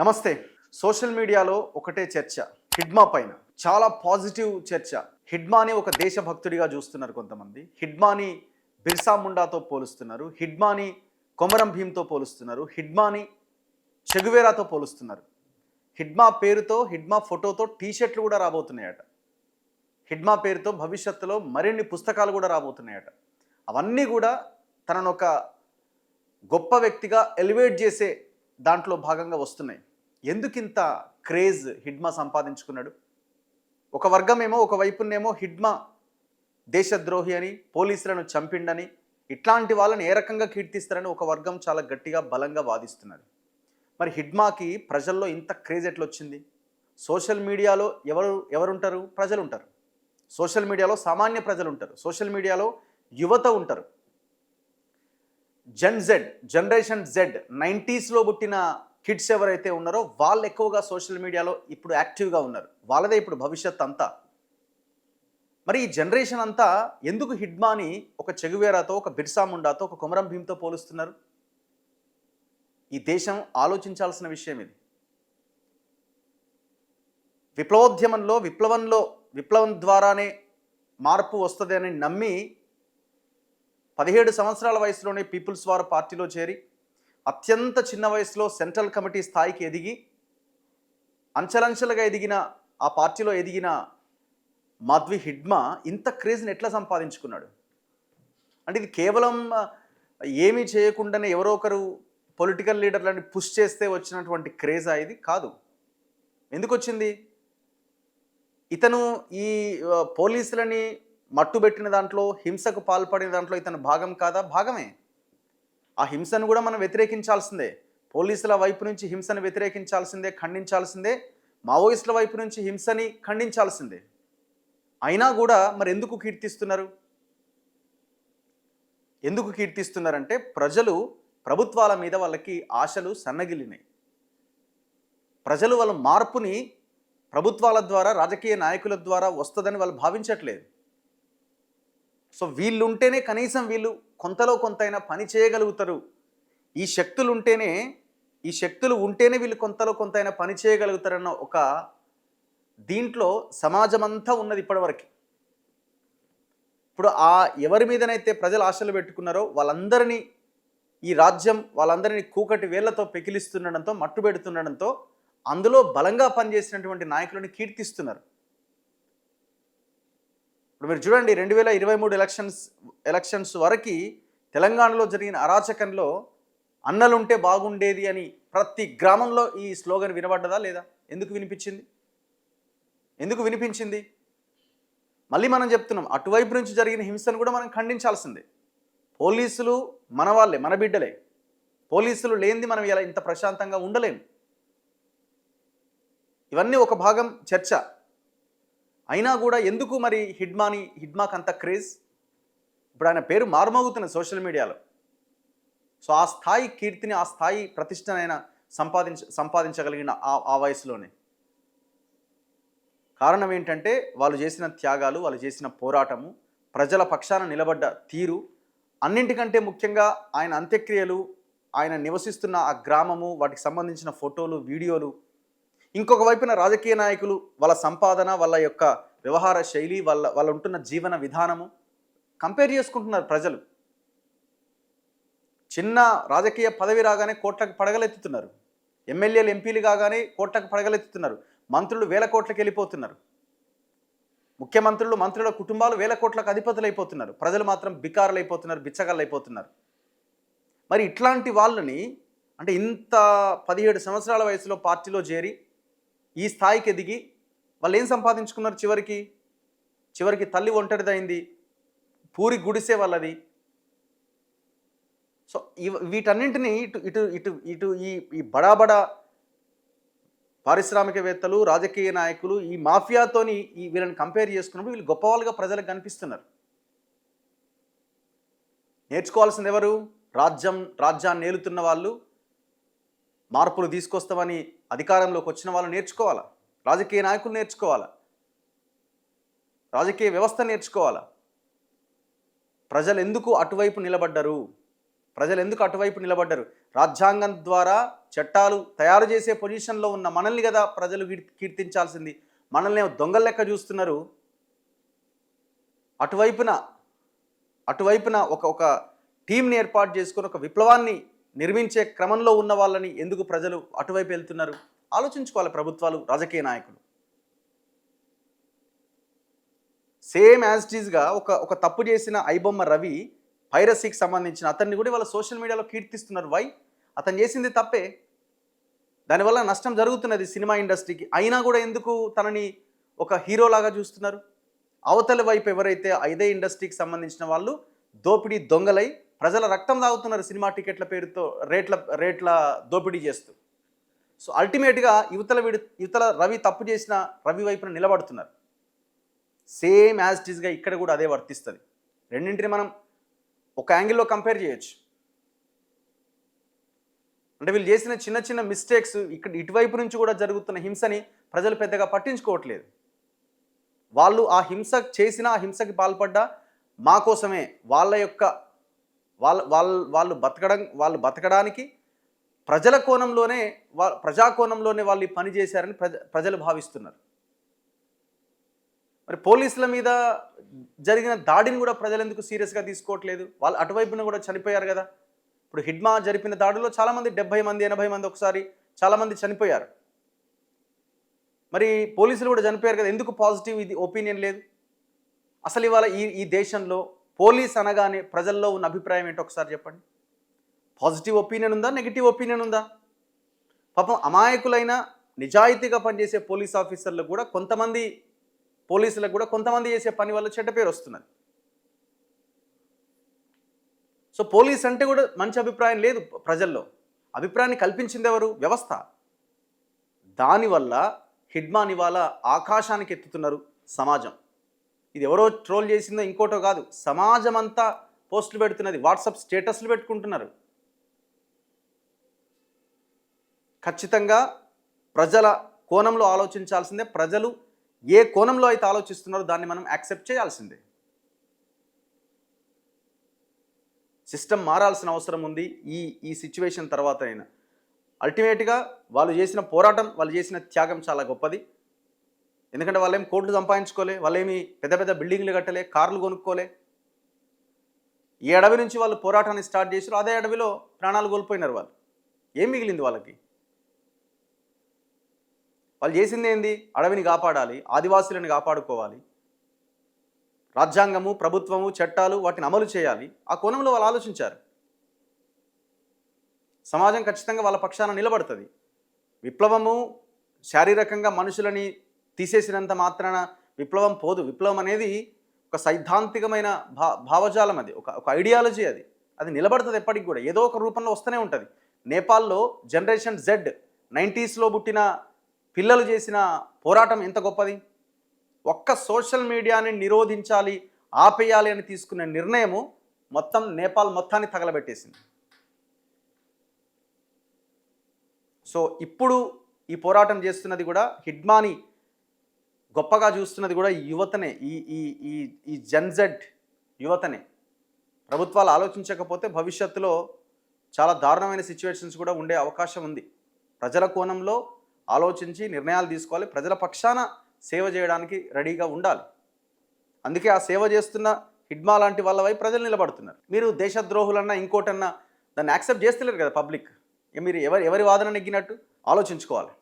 నమస్తే. సోషల్ మీడియాలో ఒకటే చర్చ హిడ్మా పైన. చాలా పాజిటివ్ చర్చ. హిడ్మాని ఒక దేశభక్తుడిగా చూస్తున్నారు కొంతమంది. హిడ్మాని బిర్సా ముండాతో పోలుస్తున్నారు. హిడ్మాని కొమరం భీమ్తో పోలుస్తున్నారు. హిడ్మాని చెగువేరాతో పోలుస్తున్నారు. హిడ్మా పేరుతో హిడ్మా ఫోటోతో టీషర్ట్లు కూడా రాబోతున్నాయట. హిడ్మా పేరుతో భవిష్యత్తులో మరిన్ని పుస్తకాలు కూడా రాబోతున్నాయట. అవన్నీ కూడా తనను ఒక గొప్ప వ్యక్తిగా ఎలివేట్ చేసే దాంట్లో భాగంగా వస్తున్నాయి. ఎందుకింత క్రేజ్ హిడ్మా సంపాదించుకున్నాడు? ఒక వర్గమేమో ఒక వైపునేమో హిడ్మా దేశద్రోహి అని పోలీసులను చంపిండని ఇట్లాంటి వాళ్ళని ఏ రకంగా కీర్తిస్తారని ఒక వర్గం చాలా గట్టిగా బలంగా వాదిస్తున్నారు. మరి హిడ్మాకి ప్రజల్లో ఇంత క్రేజ్ ఎట్లా వచ్చింది సోషల్ మీడియాలో ఎవరు ఎవరుంటారు? ప్రజలు ఉంటారు సోషల్ మీడియాలో సామాన్య ప్రజలు ఉంటారు సోషల్ మీడియాలో యువత ఉంటారు. జెన్ జెడ్ జనరేషన్ జెడ్ నైంటీస్లో పుట్టిన కిడ్స్ ఎవరైతే ఉన్నారో వాళ్ళు ఎక్కువగా సోషల్ మీడియాలో ఇప్పుడు యాక్టివ్గా ఉన్నారు. వాళ్ళదే ఇప్పుడు భవిష్యత్ అంతా. మరి ఈ జనరేషన్ అంతా ఎందుకు హిడ్మాని ఒక చెగువేరాతో ఒక బిర్సా ముండాతో ఒక కుమరం భీమ్తో పోలుస్తున్నారు? ఈ దేశం ఆలోచించాల్సిన విషయం ఇది. విప్లవోద్యమంలో విప్లవంలో విప్లవం ద్వారానే మార్పు వస్తుంది అని నమ్మి పదిహేడు సంవత్సరాల వయసులోనే పీపుల్స్ వార్ పార్టీలో చేరి అత్యంత చిన్న వయసులో సెంట్రల్ కమిటీ స్థాయికి ఎదిగి అంచెలంచెలుగా ఎదిగిన ఆ పార్టీలో ఎదిగిన మాధ్వి హిడ్మా ఇంత క్రేజ్ని ఎట్లా సంపాదించుకున్నాడు? అంటే ఇది కేవలం ఏమీ చేయకుండానే ఎవరో ఒకరు పొలిటికల్ లీడర్లని పుష్ చేస్తే వచ్చినటువంటి క్రేజా ఇది? కాదు. ఎందుకు వచ్చింది ఇతను ఈ పోలీసులని మట్టుబెట్టిన దాంట్లో హింసకు పాల్పడిన దాంట్లో ఇతను భాగం కాదా? భాగమే. ఆ హింసను కూడా మనం వ్యతిరేకించాల్సిందే. పోలీసుల వైపు నుంచి హింసను వ్యతిరేకించాల్సిందే ఖండించాల్సిందే. మావోయిస్టుల వైపు నుంచి హింసని ఖండించాల్సిందే. అయినా కూడా మరి ఎందుకు కీర్తిస్తున్నారు? ఎందుకు కీర్తిస్తున్నారంటే ప్రజలు ప్రభుత్వాల మీద వాళ్ళకి ఆశలు సన్నగిలినాయి ప్రజలు వాళ్ళ మార్పుని ప్రభుత్వాల ద్వారా రాజకీయ నాయకుల ద్వారా వస్తుందని వాళ్ళు భావించట్లేదు. సో వీళ్ళు ఉంటేనే కనీసం వీళ్ళు కొంతలో కొంతైనా పని చేయగలుగుతారు. ఈ శక్తులు ఉంటేనే ఈ శక్తులు ఉంటేనే వీళ్ళు కొంతలో కొంతైనా పని చేయగలుగుతారన్న ఒక దీంట్లో సమాజం అంతా ఉన్నది ఇప్పటివరకు. ఇప్పుడు ఆ ఎవరి మీదనైతే ప్రజలు ఆశలు పెట్టుకున్నారో వాళ్ళందరినీ ఈ రాజ్యం వాళ్ళందరినీ కూకటి వేళ్ళతో పెకిలిస్తుండడంతో మట్టు పెడుతుండడంతో అందులో బలంగా పనిచేసినటువంటి నాయకులను కీర్తిస్తున్నారు. ఇప్పుడు మీరు చూడండి రెండు వేల ఇరవై మూడు ఎలక్షన్స్ ఎలక్షన్స్ వరకు తెలంగాణలో జరిగిన అరాచకంలో అన్నలుంటే బాగుండేది అని ప్రతి గ్రామంలో ఈ స్లోగన్ వినబడ్డదా లేదా? ఎందుకు వినిపించింది? ఎందుకు వినిపించింది? మళ్ళీ మనం చెప్తున్నాం అటువైపు నుంచి జరిగిన హింసను కూడా మనం ఖండించాల్సిందే. పోలీసులు మన వాళ్ళే మన బిడ్డలే. పోలీసులు లేనిది మనం ఇలా ఇంత ప్రశాంతంగా ఉండలేము ఇవన్నీ ఒక భాగం చర్చ. అయినా కూడా ఎందుకు మరి హిడ్మాని హిడ్మాక్ అంత క్రేజ్? ఇప్పుడు ఆయన పేరు మారుమోగుతున్నది సోషల్ మీడియాలో. సో ఆ స్థాయి కీర్తిని ఆ స్థాయి ప్రతిష్టనైన సంపాదించ సంపాదించగలిగిన ఆ ఆ వయసులోనే. కారణం ఏంటంటే వాళ్ళు చేసిన త్యాగాలు వాళ్ళు చేసిన పోరాటము ప్రజల పక్షాన నిలబడ్డ తీరు అన్నింటికంటే ముఖ్యంగా ఆయన అంత్యక్రియలు ఆయన నివసిస్తున్న ఆ గ్రామము వాటికి సంబంధించిన ఫోటోలు వీడియోలు ఇంకొక వైపున రాజకీయ నాయకులు వాళ్ళ సంపాదన వాళ్ళ యొక్క వ్యవహార శైలి వాళ్ళ వాళ్ళ ఉంటున్న జీవన విధానము కంపేర్ చేసుకుంటున్నారు ప్రజలు. చిన్న రాజకీయ పదవి రాగానే కోట్లకు పడగలెత్తుతున్నారు. ఎమ్మెల్యేలు ఎంపీలు కాగానే కోట్లకు పడగలెత్తుతున్నారు. మంత్రులు వేల కోట్లకు వెళ్ళిపోతున్నారు. ముఖ్యమంత్రులు మంత్రుల కుటుంబాలు వేల కోట్లకు అధిపతులు అయిపోతున్నారు ప్రజలు మాత్రం బికారులు అయిపోతున్నారు బిచ్చగాళ్ళు అయిపోతున్నారు మరి ఇట్లాంటి వాళ్ళని అంటే ఇంత పదిహేడు సంవత్సరాల వయసులో పార్టీలో చేరి ఈ స్థాయికి ఎదిగి వాళ్ళు ఏం సంపాదించుకున్నారు చివరికి? చివరికి తల్లి ఒంటరిదైంది. పూరి గుడిసే వాళ్ళది. సో వీటన్నింటినీ ఇటు ఇటు ఇటు ఇటు ఈ ఈ బడా బడా పారిశ్రామికవేత్తలు రాజకీయ నాయకులు ఈ మాఫియాతోని ఈ వీళ్ళని కంపేర్ చేసుకున్నప్పుడు వీళ్ళు గొప్పవాళ్ళుగా ప్రజలకు కనిపిస్తున్నారు. నేర్చుకోవాల్సింది ఎవరు రాజ్యం రాజ్యాన్ని ఏలుతున్న వాళ్ళు. మార్పులు తీసుకొస్తామని అధికారంలోకి వచ్చిన వాళ్ళు నేర్చుకోవాలా? రాజకీయ నాయకులు నేర్చుకోవాలా? రాజకీయ వ్యవస్థ నేర్చుకోవాలా? ప్రజలు ఎందుకు అటువైపు నిలబడ్డరు? ప్రజలు ఎందుకు అటువైపు నిలబడ్డారు? రాజ్యాంగం ద్వారా చట్టాలు తయారు చేసే పొజిషన్లో ఉన్న మనల్ని కదా ప్రజలు కీర్తించాల్సింది. మనల్ని దొంగల లెక్క చూస్తున్నారు. అటువైపున అటువైపున ఒక ఒక టీంని ఏర్పాటు చేసుకుని ఒక విప్లవాన్ని నిర్మించే క్రమంలో ఉన్న వాళ్ళని ఎందుకు ప్రజలు అటువైపు వెళ్తున్నారు? ఆలోచించుకోవాలి ప్రభుత్వాలు రాజకీయ నాయకులు. సేమ్ యాజ్ టీజ్గా ఒక ఒక తప్పు చేసిన ఐబొమ్మ రవి పైరసీకి సంబంధించిన అతన్ని కూడా వాళ్ళ సోషల్ మీడియాలో కీర్తిస్తున్నారు. వై అతను చేసింది తప్పే. దానివల్ల నష్టం జరుగుతున్నది సినిమా ఇండస్ట్రీకి అయినా కూడా ఎందుకు తనని ఒక హీరోలాగా చూస్తున్నారు? అవతలి వైపు ఎవరైతే ఐదే ఇండస్ట్రీకి సంబంధించిన వాళ్ళు దోపిడీ దొంగలై ప్రజల రక్తం తాగుతున్నారు సినిమా టికెట్ల పేరుతో రేట్ల రేట్ల దోపిడీ చేస్తూ. సో అల్టిమేట్గా యువతల విడు యువతల రవి తప్పు చేసిన రవి వైపున నిలబడుతున్నారు. సేమ్ యాజ్ టీజ్గా ఇక్కడ కూడా అదే వర్తిస్తుంది. రెండింటిని మనం ఒక యాంగిల్లో కంపేర్ చేయొచ్చు. అంటే వీళ్ళు చేసిన చిన్న చిన్న మిస్టేక్స్ ఇక్కడ ఇటువైపు నుంచి కూడా జరుగుతున్న హింసని ప్రజలు పెద్దగా పట్టించుకోవట్లేదు. వాళ్ళు ఆ హింస చేసిన ఆ హింసకి పాల్పడ్డ మా కోసమే వాళ్ళ యొక్క వాళ్ళ వాళ్ళ వాళ్ళు బతకడం వాళ్ళు బతకడానికి ప్రజల కోణంలోనే వా ప్రజా కోణంలోనే వాళ్ళు ఈ పని చేశారని ప్రజ ప్రజలు భావిస్తున్నారు. మరి పోలీసుల మీద జరిగిన దాడిని కూడా ప్రజలు ఎందుకు సీరియస్గా తీసుకోవట్లేదు? వాళ్ళు అటువైపున కూడా చనిపోయారు కదా. ఇప్పుడు హిడ్మా జరిపిన దాడిలో చాలామంది డెబ్బై మంది ఎనభై మంది ఒకసారి చాలామంది చనిపోయారు. మరి పోలీసులు కూడా చనిపోయారు కదా ఎందుకు పాజిటివ్ ఇది ఒపీనియన్ లేదు? అసలు ఇవాళ ఈ ఈ దేశంలో పోలీస్ అనగానే ప్రజల్లో ఉన్న అభిప్రాయం ఏంటో ఒకసారి చెప్పండి. పాజిటివ్ ఒపీనియన్ ఉందా నెగిటివ్ ఒపీనియన్ ఉందా? పాపం అమాయకులైన నిజాయితీగా పనిచేసే పోలీస్ ఆఫీసర్లకు కూడా కొంతమంది పోలీసులకు కూడా కొంతమంది చేసే పని వల్ల చెడ్డ పేరు వస్తున్నది. సో పోలీస్ అంటే కూడా మంచి అభిప్రాయం లేదు ప్రజల్లో. అభిప్రాయాన్ని కల్పించింది ఎవరు? వ్యవస్థ. దానివల్ల హిడ్మాన్ ఇవాళ ఆకాశానికి ఎత్తుతున్నారు సమాజం. ఇది ఎవరో ట్రోల్ చేసిందో ఇంకోటో కాదు సమాజం అంతా పోస్టులు పెడుతున్నది వాట్సాప్ స్టేటస్లు పెట్టుకుంటున్నారు. ఖచ్చితంగా ప్రజల కోణంలో ఆలోచించాల్సిందే ప్రజలు ఏ కోణంలో అయితే ఆలోచిస్తున్నారో దాన్ని మనం యాక్సెప్ట్ చేయాల్సిందే. సిస్టమ్ మారాల్సిన అవసరం ఉంది ఈ ఈ సిచ్యువేషన్ తర్వాత అయినా అల్టిమేట్గా వాళ్ళు చేసిన పోరాటం వాళ్ళు చేసిన త్యాగం చాలా గొప్పది. ఎందుకంటే వాళ్ళేం కోట్లు సంపాదించుకోలే వాళ్ళేమి పెద్ద పెద్ద బిల్డింగ్లు కట్టలే కార్లు కొనుక్కోలే. ఈ అడవి నుంచి వాళ్ళు పోరాటాన్ని స్టార్ట్ చేశారు అదే అడవిలో ప్రాణాలు కోల్పోయినారు వాళ్ళు. ఏం మిగిలింది వాళ్ళకి? వాళ్ళు చేసింది ఏంది? అడవిని కాపాడాలి ఆదివాసులను కాపాడుకోవాలి. రాజ్యాంగము ప్రభుత్వము చట్టాలు వాటిని అమలు చేయాలి. ఆ కోణంలో వాళ్ళు ఆలోచించారు. సమాజం ఖచ్చితంగా వాళ్ళ పక్షాన నిలబడుతుంది. విప్లవము శారీరకంగా మనుషులని తీసేసినంత మాత్రాన విప్లవం పోదు. విప్లవం అనేది ఒక సైద్ధాంతికమైన భా భావజాలం అది. ఒక ఒక ఐడియాలజీ అది. అది నిలబడుతుంది ఎప్పటికి కూడా. ఏదో ఒక రూపంలో వస్తూనే ఉంటుంది. నేపాల్లో జనరేషన్ జెడ్ నైంటీస్లో పుట్టిన పిల్లలు చేసిన పోరాటం ఎంత గొప్పది? ఒక్క సోషల్ మీడియాని నిరోధించాలి ఆపేయాలి అని తీసుకునే నిర్ణయము మొత్తం నేపాల్ మొత్తాన్ని తగలబెట్టేసింది. సో ఇప్పుడు ఈ పోరాటం చేస్తున్నది కూడా హిడ్మాని గొప్పగా చూస్తున్నది కూడా యువతనే ఈ ఈ ఈ ఈ జన్జెడ్ యువతనే. ప్రభుత్వాలు ఆలోచించకపోతే భవిష్యత్తులో చాలా దారుణమైన సిచ్యువేషన్స్ కూడా ఉండే అవకాశం ఉంది. ప్రజల కోణంలో ఆలోచించి నిర్ణయాలు తీసుకోవాలి. ప్రజల పక్షాన సేవ చేయడానికి రెడీగా ఉండాలి. అందుకే ఆ సేవ చేస్తున్న హిడ్మా లాంటి వాళ్ళ వైపు ప్రజలు నిలబడుతున్నారు. మీరు దేశద్రోహులన్నా ఇంకోటన్నా దాన్ని యాక్సెప్ట్ చేస్తలేరు కదా పబ్లిక్. మీరు ఎవరి ఎవరి వాదన నెగ్గినట్టు ఆలోచించుకోవాలి.